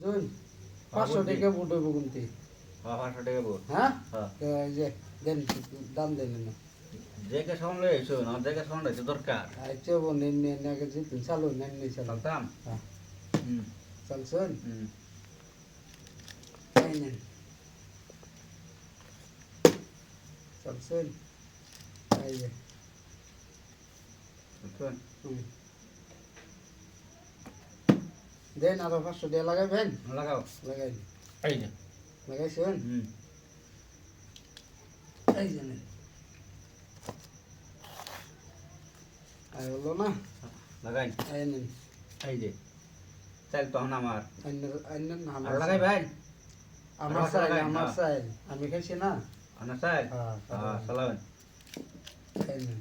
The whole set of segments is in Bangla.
দুই পাঁচশো টাকা বুট হইব কিন্তু। হ্যাঁ পাঁচশো টাকা বোট হ্যাঁ? হ্যাঁ। তো এই যে দেন দাম দেন না। দেখে সামনে এসো না দেখে সামনে এসে দরকার। আচ্ছা বোন নেন নেন না গেছে তুই চালু নেন নেই চালু। চলতাম? হ্যাঁ। হুম। চলছেন হুম। এই নেন। চলছেন এই যে। বুঝছেন হুম। দেন আরও পাঁচশো দিয়ে লাগাইবেন লাগাও। লাগাই। এই যে। লাগাইছেন? এই যে নেন। আর হলো না? লাগাই। এই নেন। এই যে। চাল তখন আমার। লাগাই ভাই। আমার চাই আমার হ্যাঁ। আমি খাইছি না। আপনার চাল? হ্যাঁ হ্যাঁ চালাবেন। এই নেন।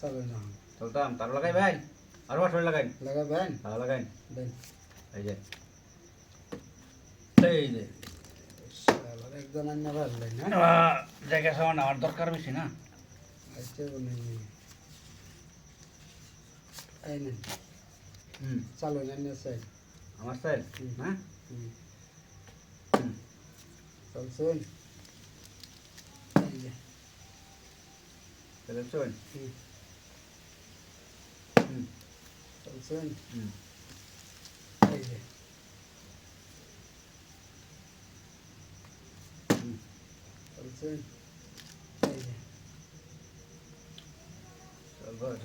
চলো না। চলতাম। তার লাগাই ভাই। আর পাঁচশো লাগাই লাগাবেন? হ্যাঁ লাগাই দেন। এই যে। এই যে। অন্য ভাবলেন হ্যাঁ? দেখে সামনে আমার দরকার বেশি না? আচ্ছা বলেন এই নেন। হুম। চালো নেন চাই আমার চাল হুম। হ্যাঁ? হুম। হুম। চলছেন? এই যে। তাহলে চল হুম। হুম। হুম এই যে হুম এই যে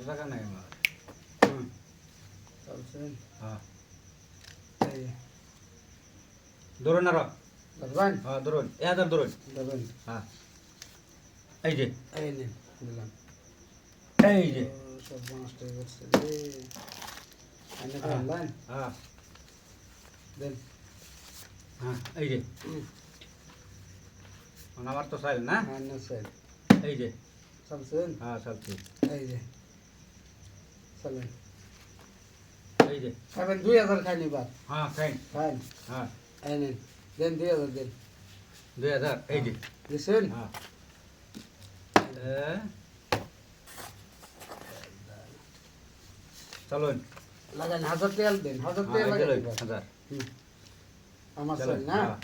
টাকা নাই আমার হুম চলছেন হ্যাঁ এই যে ধরুন আর ধরবেন হ্যাঁ ধরুন এ হাজার ধরুন ধরবেন হ্যাঁ এই যে এই দিলাম এই যে সব নষ্ট হয়ে হ্যাঁ দেন হ্যাঁ এই যে আমার তো চাইল না আইনে চাই এই যে চলছেন হ্যাঁ চালছি এই যে চলেন এই যে খাবেন দুই হাজার খাই নিবার হ্যাঁ খাইন খান হ্যাঁ এই নেন দেন দুই হাজার দেন দুই হাজার এই যে দিছেন হ্যাঁ চলুন লাগান হাজার তেল দেন হাজার তেল হ্যাঁ, যে লাগাই হাজার। আমার চলুন না? হ্যাঁ,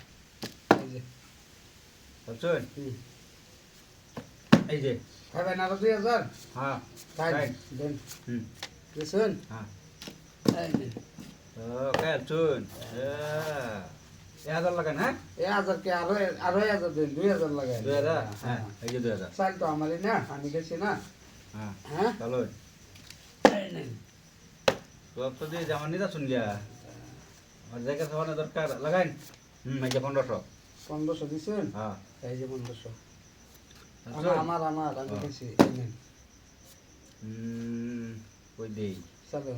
এই যে। এই যে। খাবেন আরও দুই হাজার? হ্যাঁ খাই। দেন। হুম। দিছেন? হ্যাঁ। এই নেন ও খেলছুন? এক হাজার লাগান হ্যাঁ? এই হাজার কে আরও আরও হাজার দেন দুই হাজার লাগাই দুই হাজার? হ্যাঁ এই যে দুই হাজার। চাল তো আমারই না আমি গেছি না। হ্যাঁ হ্যাঁ? চলুন এই নেন। তো দিয়ে জামা নিতা শুনলিয়া আর জায়গা সবাই দরকার। লাগাইন। হুম এই যে পনেরোশো। পনেরোশো দিছেন? হ্যাঁ। এই যে পনেরোশো। চলছুন? আমার আমার আমি হ্যাঁ। নেন। হুম কই দেই? চলো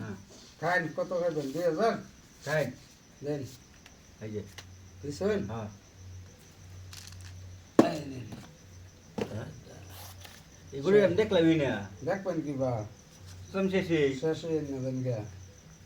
হ্যাঁ। খাইন কত খাইবেন? দুই হাজার? খাই দেন এই যে। দিছেন? হ্যাঁ। নেন। এগুলো আমি দেখলামই না। দেখবেন কি বা 这么些水全是你们的